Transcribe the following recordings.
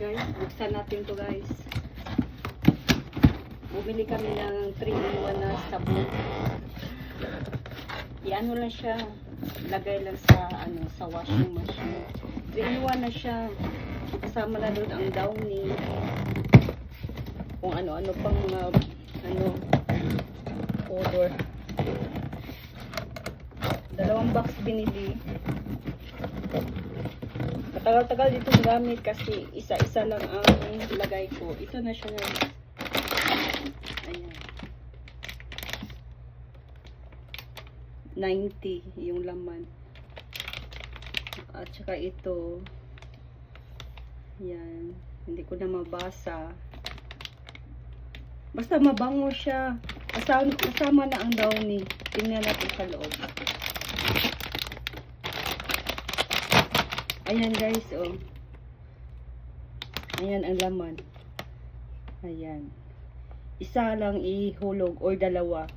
Guys, buksan natin to guys. Bumili kami ng 3 in 1 na sabon. Iano lang siya. Lagay lang sa ano sa washing machine. 3 in 1 na siya. Kasama na doon ang downy. Kung ano-ano pang mga ano odor. Dalawang box binili. Matagal-tagal dito gamit kasi isa-isa lang ang lagay ko. Ito na siya guys. Ayan. 90 yung laman. At saka ito. Yan. Hindi ko na mabasa. Basta mabango siya. Kasama, kasama na ang downy. Tingnan natin sa loob. Ayan guys, oh. Ayan ang laman. Ayan. Isa lang ihulog or dalawa.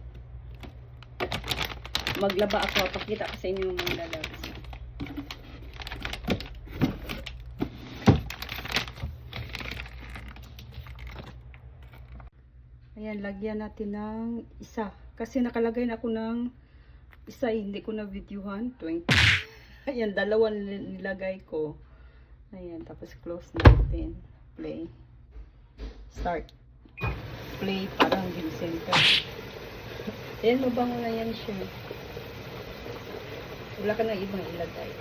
Maglaba ako. Pakita ko sa inyo yung mga lalabas. Ayan, lagyan natin ng isa. Kasi nakalagay na ako ng isa, eh, hindi ko na videohan. 20. Ayan, dalawa nil- nilagay ko. Ayan, tapos close natin. Play. Start. Play, parang center. Ayan, mabango na yan siya. Wala ka na ibang ilagay.